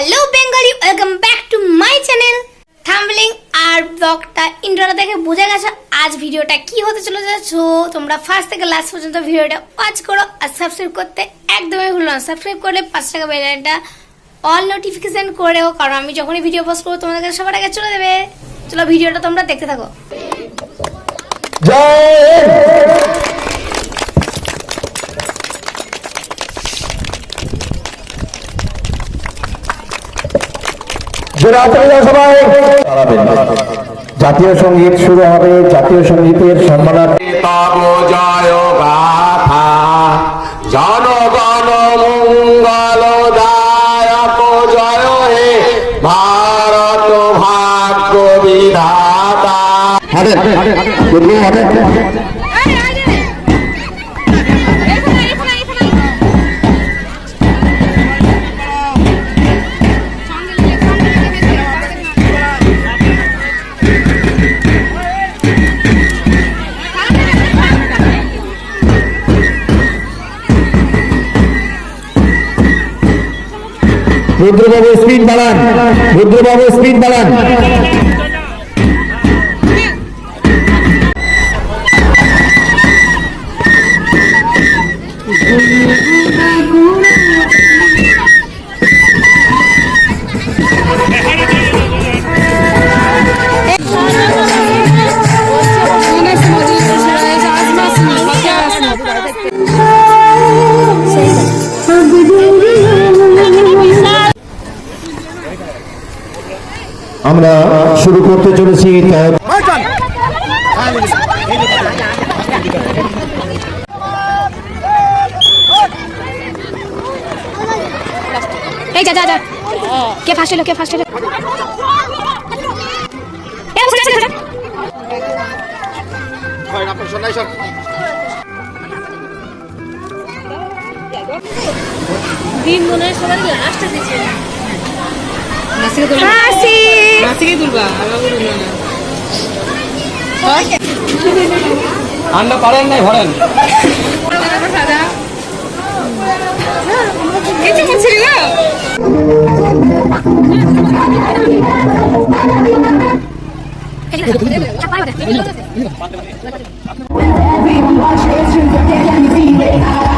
Hello Bengali welcome back to my channel থাম্বলিং আর ব্লগটা ইন্ট্রোটা দেখে বোঝা গেছে? আজ ভিডিওটা কি হতে চলে যাচ্ছ তোমরা ফার্স্ট থেকে লাস্ট পর্যন্ত ভিডিওটা ওয়াচ করো আর সাবস্ক্রাইব করতে একদমই ভুলো না। সাবস্ক্রাইব করলে পাঁচ টাকা বেলাইনটা অল নোটিফিকেশন করেও কারণ আমি যখনই ভিডিও পোস্ট করব, তোমাদের কাছে সবার আগে চলে দেবে চলো, ভিডিওটা তোমরা দেখতে থাকো। সবাই। জাতীয় সংগীত শুরু হবে। জাতীয় সঙ্গীতের সম্মানার্থে। তব জয় গাথা জনগণ মঙ্গল দায়ক জয় হে ভারত ভাগ্য বিধাতা রুদ্রবাবু স্পিড বাড়ান। রুদ্রবাবু স্পিড বাড়ান। আমরা শুরু করতে চলেছি তার এই যা যা যা। কে ফার্স্ট এলো কে ফার্স্ট এলো এ, বসে, বসে, বসে। দিন মনে হয় সবার লাস্টে দিচ্ছে হাসি নাসিকে তুলবা আমার বলুন না। আন্ডা পারেন নাই ভরেন। সাদা এই যে করছিলি না ধরতে পারি রচনা ম্যাডাম গ্রুপ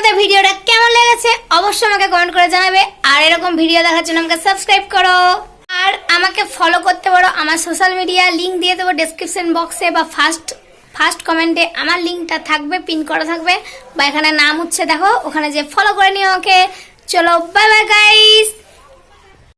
তোমাদের ভিডিওটা কেমন লেগেছে অবশ্যই আমাকে কমেন্ট করে জানাবে। আর এরকম ভিডিও দেখার জন্য আমাকে সাবস্ক্রাইব করো। আর আমাকে ফলো করতে পারো আমার সোশ্যাল মিডিয়া লিঙ্ক দিয়ে দেবো ডেসক্রিপশন বক্সে বা ফার্স্ট ফার্স্ট কমেন্টে আমার লিঙ্কটা থাকবে পিন করা থাকবে। বা এখানে নাম হচ্ছে দেখো, ওখানে যে ফলো করে নিও ওকে চলো বাই বাই গাইস